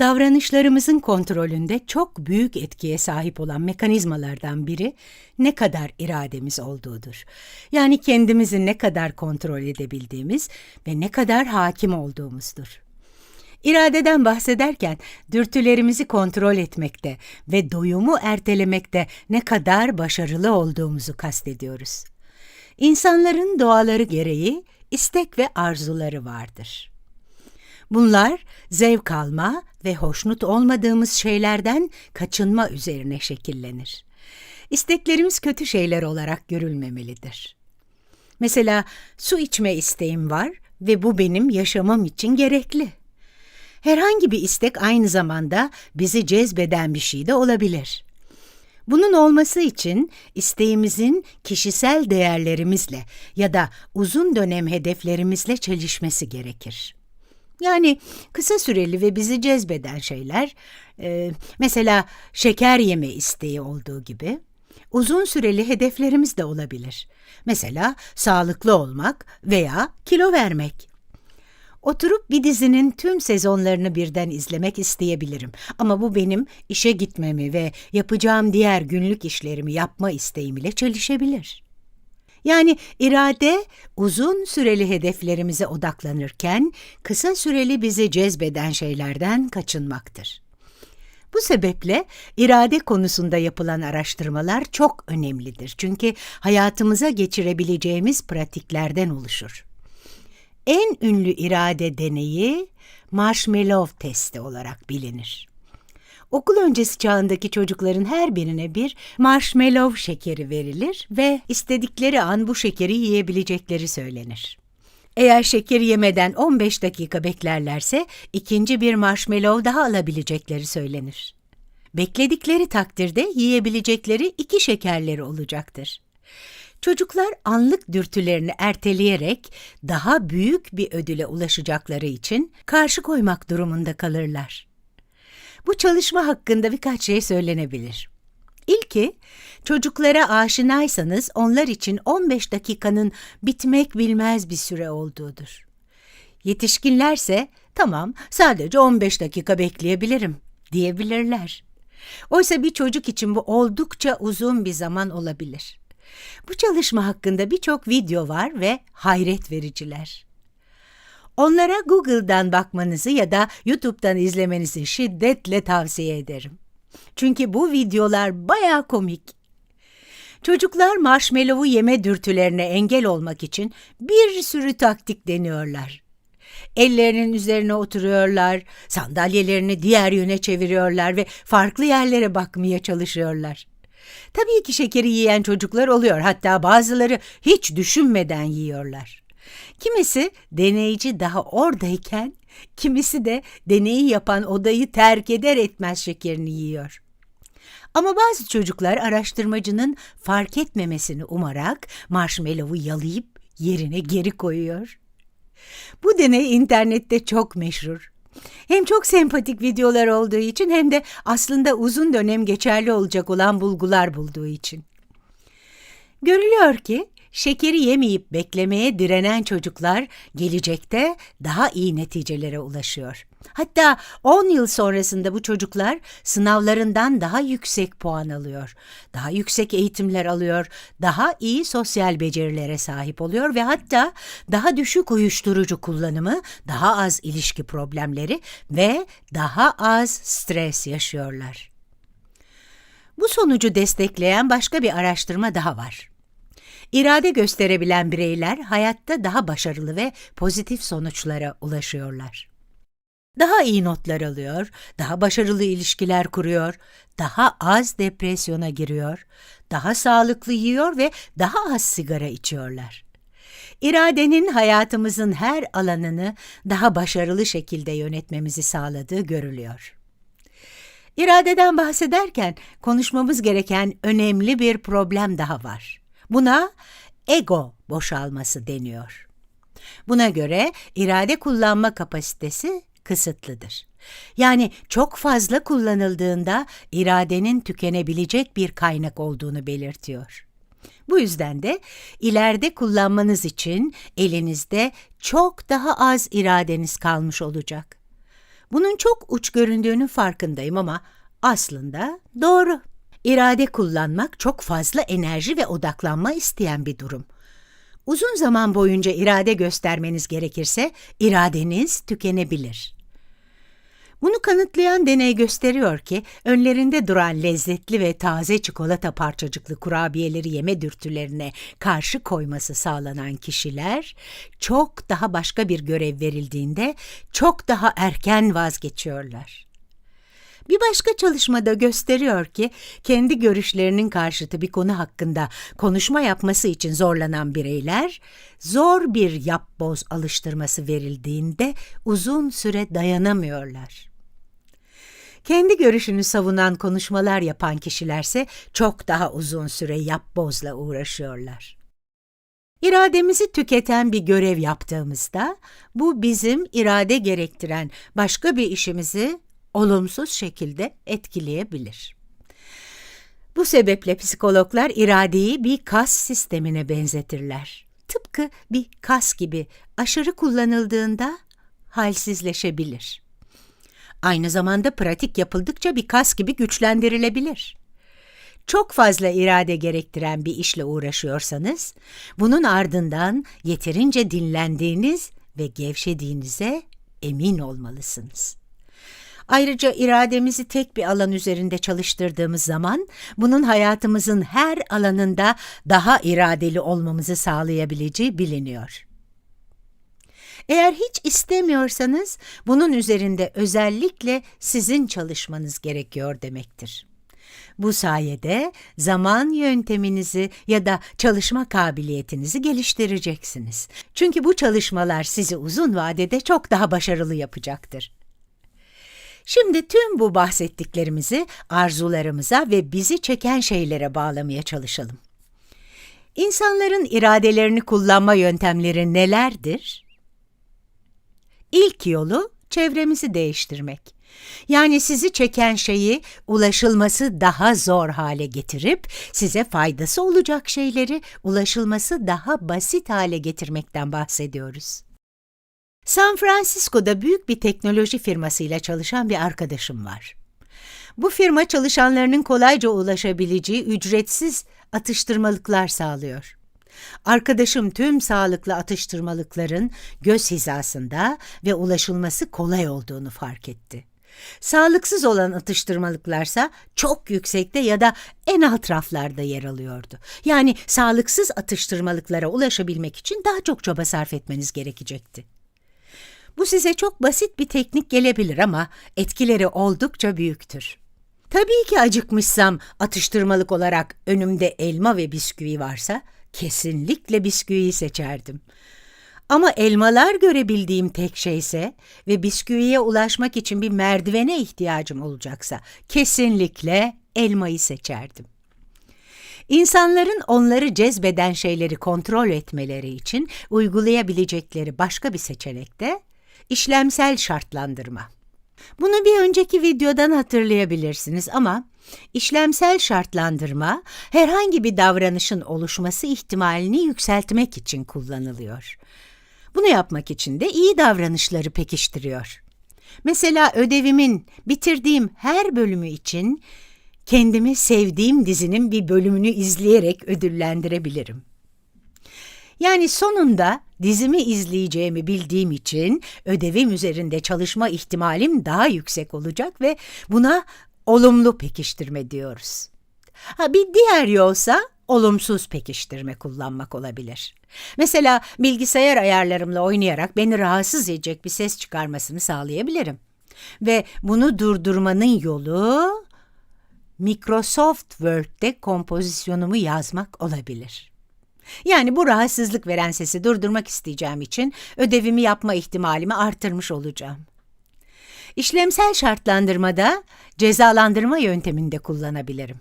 Davranışlarımızın kontrolünde çok büyük etkiye sahip olan mekanizmalardan biri ne kadar irademiz olduğudur. Yani kendimizi ne kadar kontrol edebildiğimiz ve ne kadar hakim olduğumuzdur. İradeden bahsederken dürtülerimizi kontrol etmekte ve doyumu ertelemekte ne kadar başarılı olduğumuzu kastediyoruz. İnsanların doğaları gereği istek ve arzuları vardır. Bunlar zevk alma ve hoşnut olmadığımız şeylerden kaçınma üzerine şekillenir. İsteklerimiz kötü şeyler olarak görülmemelidir. Mesela su içme isteğim var ve bu benim yaşamam için gerekli. Herhangi bir istek aynı zamanda bizi cezbeden bir şey de olabilir. Bunun olması için isteğimizin kişisel değerlerimizle ya da uzun dönem hedeflerimizle çelişmesi gerekir. Yani kısa süreli ve bizi cezbeden şeyler, e, mesela şeker yeme isteği olduğu gibi, uzun süreli hedeflerimiz de olabilir. Mesela sağlıklı olmak veya kilo vermek. Oturup bir dizinin tüm sezonlarını birden izlemek isteyebilirim. Ama bu benim işe gitmemi ve yapacağım diğer günlük işlerimi yapma isteğim ile çelişebilir. Yani irade uzun süreli hedeflerimize odaklanırken kısa süreli bizi cezbeden şeylerden kaçınmaktır. Bu sebeple irade konusunda yapılan araştırmalar çok önemlidir. Çünkü hayatımıza geçirebileceğimiz pratiklerden oluşur. En ünlü irade deneyi marshmallow testi olarak bilinir. Okul öncesi çağındaki çocukların her birine bir marshmallow şekeri verilir ve istedikleri an bu şekeri yiyebilecekleri söylenir. Eğer şekeri yemeden 15 dakika beklerlerse ikinci bir marshmallow daha alabilecekleri söylenir. Bekledikleri takdirde yiyebilecekleri iki şekerleri olacaktır. Çocuklar anlık dürtülerini erteleyerek daha büyük bir ödüle ulaşacakları için karşı koymak durumunda kalırlar. Bu çalışma hakkında birkaç şey söylenebilir. İlki, çocuklara aşinaysanız onlar için 15 dakikanın bitmek bilmez bir süre olduğudur. Yetişkinlerse tamam sadece 15 dakika bekleyebilirim diyebilirler. Oysa bir çocuk için bu oldukça uzun bir zaman olabilir. Bu çalışma hakkında birçok video var ve hayret vericiler. Onlara Google'dan bakmanızı ya da YouTube'dan izlemenizi şiddetle tavsiye ederim. Çünkü bu videolar baya komik. Çocuklar marshmallow'u yeme dürtülerine engel olmak için bir sürü taktik deniyorlar. Ellerinin üzerine oturuyorlar, sandalyelerini diğer yöne çeviriyorlar ve farklı yerlere bakmaya çalışıyorlar. Tabii ki şekeri yiyen çocuklar oluyor, hatta bazıları hiç düşünmeden yiyorlar. Kimisi deneyici daha oradayken, kimisi de deneyi yapan odayı terk eder etmez şekerini yiyor. Ama bazı çocuklar araştırmacının fark etmemesini umarak marshmallow'u yalayıp yerine geri koyuyor. Bu deney internette çok meşhur. Hem çok sempatik videolar olduğu için hem de aslında uzun dönem geçerli olacak olan bulgular bulduğu için. Görülüyor ki Şekeri yemeyip beklemeye direnen çocuklar gelecekte daha iyi neticelere ulaşıyor. Hatta 10 yıl sonrasında bu çocuklar sınavlarından daha yüksek puan alıyor, daha yüksek eğitimler alıyor, daha iyi sosyal becerilere sahip oluyor ve hatta daha düşük uyuşturucu kullanımı, daha az ilişki problemleri ve daha az stres yaşıyorlar. Bu sonucu destekleyen başka bir araştırma daha var. İrade gösterebilen bireyler hayatta daha başarılı ve pozitif sonuçlara ulaşıyorlar. Daha iyi notlar alıyor, daha başarılı ilişkiler kuruyor, daha az depresyona giriyor, daha sağlıklı yiyor ve daha az sigara içiyorlar. İradenin hayatımızın her alanını daha başarılı şekilde yönetmemizi sağladığı görülüyor. İradeden bahsederken konuşmamız gereken önemli bir problem daha var. Buna ego boşalması deniyor. Buna göre irade kullanma kapasitesi kısıtlıdır. Yani çok fazla kullanıldığında iradenin tükenebilecek bir kaynak olduğunu belirtiyor. Bu yüzden de ileride kullanmanız için elinizde çok daha az iradeniz kalmış olacak. Bunun çok uç göründüğünün farkındayım ama aslında doğru. İrade kullanmak çok fazla enerji ve odaklanma isteyen bir durum. Uzun zaman boyunca irade göstermeniz gerekirse iradeniz tükenebilir. Bunu kanıtlayan deney gösteriyor ki önlerinde duran lezzetli ve taze çikolata parçacıklı kurabiyeleri yeme dürtülerine karşı koyması sağlanan kişiler çok daha başka bir görev verildiğinde çok daha erken vazgeçiyorlar. Bir başka çalışmada gösteriyor ki kendi görüşlerinin karşıtı bir konu hakkında konuşma yapması için zorlanan bireyler zor bir yapboz alıştırması verildiğinde uzun süre dayanamıyorlar. Kendi görüşünü savunan konuşmalar yapan kişilerse çok daha uzun süre yapbozla uğraşıyorlar. İrademizi tüketen bir görev yaptığımızda bu bizim irade gerektiren başka bir işimizi olumsuz şekilde etkileyebilir. Bu sebeple psikologlar iradeyi bir kas sistemine benzetirler. Tıpkı bir kas gibi aşırı kullanıldığında halsizleşebilir. Aynı zamanda pratik yapıldıkça bir kas gibi güçlendirilebilir. Çok fazla irade gerektiren bir işle uğraşıyorsanız, bunun ardından yeterince dinlendiğiniz ve gevşediğinize emin olmalısınız. Ayrıca irademizi tek bir alan üzerinde çalıştırdığımız zaman bunun hayatımızın her alanında daha iradeli olmamızı sağlayabileceği biliniyor. Eğer hiç istemiyorsanız bunun üzerinde özellikle sizin çalışmanız gerekiyor demektir. Bu sayede zaman yönteminizi ya da çalışma kabiliyetinizi geliştireceksiniz. Çünkü bu çalışmalar sizi uzun vadede çok daha başarılı yapacaktır. Şimdi tüm bu bahsettiklerimizi arzularımıza ve bizi çeken şeylere bağlamaya çalışalım. İnsanların iradelerini kullanma yöntemleri nelerdir? İlk yolu çevremizi değiştirmek. Yani sizi çeken şeyi ulaşılması daha zor hale getirip size faydası olacak şeyleri ulaşılması daha basit hale getirmekten bahsediyoruz. San Francisco'da büyük bir teknoloji firmasıyla çalışan bir arkadaşım var. Bu firma çalışanlarının kolayca ulaşabileceği ücretsiz atıştırmalıklar sağlıyor. Arkadaşım tüm sağlıklı atıştırmalıkların göz hizasında ve ulaşılması kolay olduğunu fark etti. Sağlıksız olan atıştırmalıklarsa çok yüksekte ya da en alt raflarda yer alıyordu. Yani sağlıksız atıştırmalıklara ulaşabilmek için daha çok çaba sarf etmeniz gerekecekti. Bu size çok basit bir teknik gelebilir ama etkileri oldukça büyüktür. Tabii ki acıkmışsam atıştırmalık olarak önümde elma ve bisküvi varsa kesinlikle bisküviyi seçerdim. Ama elmalar görebildiğim tek şeyse ve bisküviye ulaşmak için bir merdivene ihtiyacım olacaksa kesinlikle elmayı seçerdim. İnsanların onları cezbeden şeyleri kontrol etmeleri için uygulayabilecekleri başka bir seçenek de işlemsel şartlandırma. Bunu bir önceki videodan hatırlayabilirsiniz ama işlemsel şartlandırma herhangi bir davranışın oluşması ihtimalini yükseltmek için kullanılıyor. Bunu yapmak için de iyi davranışları pekiştiriyor. Mesela ödevimin bitirdiğim her bölümü için kendimi sevdiğim dizinin bir bölümünü izleyerek ödüllendirebilirim. Yani sonunda dizimi izleyeceğimi bildiğim için ödevim üzerinde çalışma ihtimalim daha yüksek olacak ve buna olumlu pekiştirme diyoruz. Ha bir diğer yolsa olumsuz pekiştirme kullanmak olabilir. Mesela bilgisayar ayarlarımla oynayarak beni rahatsız edecek bir ses çıkarmasını sağlayabilirim. Ve bunu durdurmanın yolu Microsoft Word'de kompozisyonumu yazmak olabilir. Yani bu rahatsızlık veren sesi durdurmak isteyeceğim için ödevimi yapma ihtimalimi artırmış olacağım. İşlemsel şartlandırmada cezalandırma yönteminde kullanabilirim.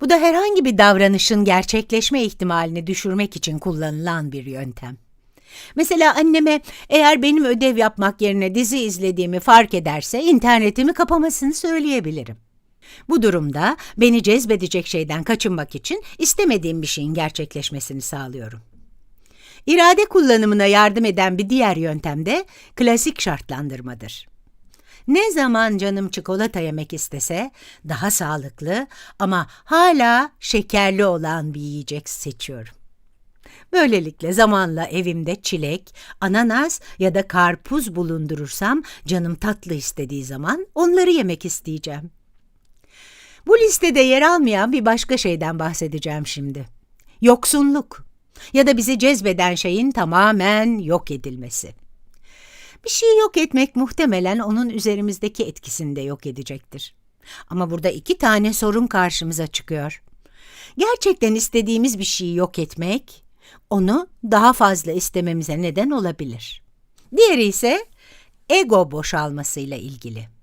Bu da herhangi bir davranışın gerçekleşme ihtimalini düşürmek için kullanılan bir yöntem. Mesela anneme eğer benim ödev yapmak yerine dizi izlediğimi fark ederse internetimi kapamasını söyleyebilirim. Bu durumda beni cezbedecek şeyden kaçınmak için istemediğim bir şeyin gerçekleşmesini sağlıyorum. İrade kullanımına yardım eden bir diğer yöntem de klasik şartlandırmadır. ne zaman canım çikolata yemek istese daha sağlıklı ama hala şekerli olan bir yiyecek seçiyorum. Böylelikle zamanla evimde çilek, ananas ya da karpuz bulundurursam canım tatlı istediği zaman onları yemek isteyeceğim. Bu listede yer almayan bir başka şeyden bahsedeceğim şimdi. Yoksunluk ya da bizi cezbeden şeyin tamamen yok edilmesi. Bir şeyi yok etmek muhtemelen onun üzerimizdeki etkisini de yok edecektir. Ama burada iki tane sorun karşımıza çıkıyor. Gerçekten istediğimiz bir şeyi yok etmek, onu daha fazla istememize neden olabilir. Diğeri ise ego boşalmasıyla ilgili.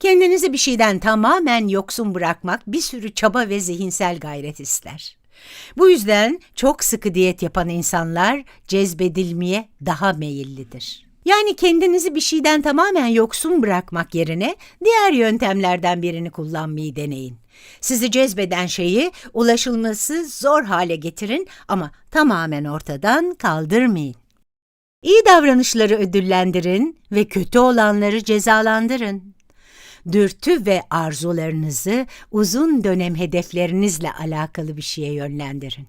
Kendinizi bir şeyden tamamen yoksun bırakmak bir sürü çaba ve zihinsel gayret ister. Bu yüzden çok sıkı diyet yapan insanlar cezbedilmeye daha meyillidir. Yani kendinizi bir şeyden tamamen yoksun bırakmak yerine diğer yöntemlerden birini kullanmayı deneyin. Sizi cezbeden şeyi ulaşılması zor hale getirin ama tamamen ortadan kaldırmayın. İyi davranışları ödüllendirin ve kötü olanları cezalandırın. Dürtü ve arzularınızı uzun dönem hedeflerinizle alakalı bir şeye yönlendirin.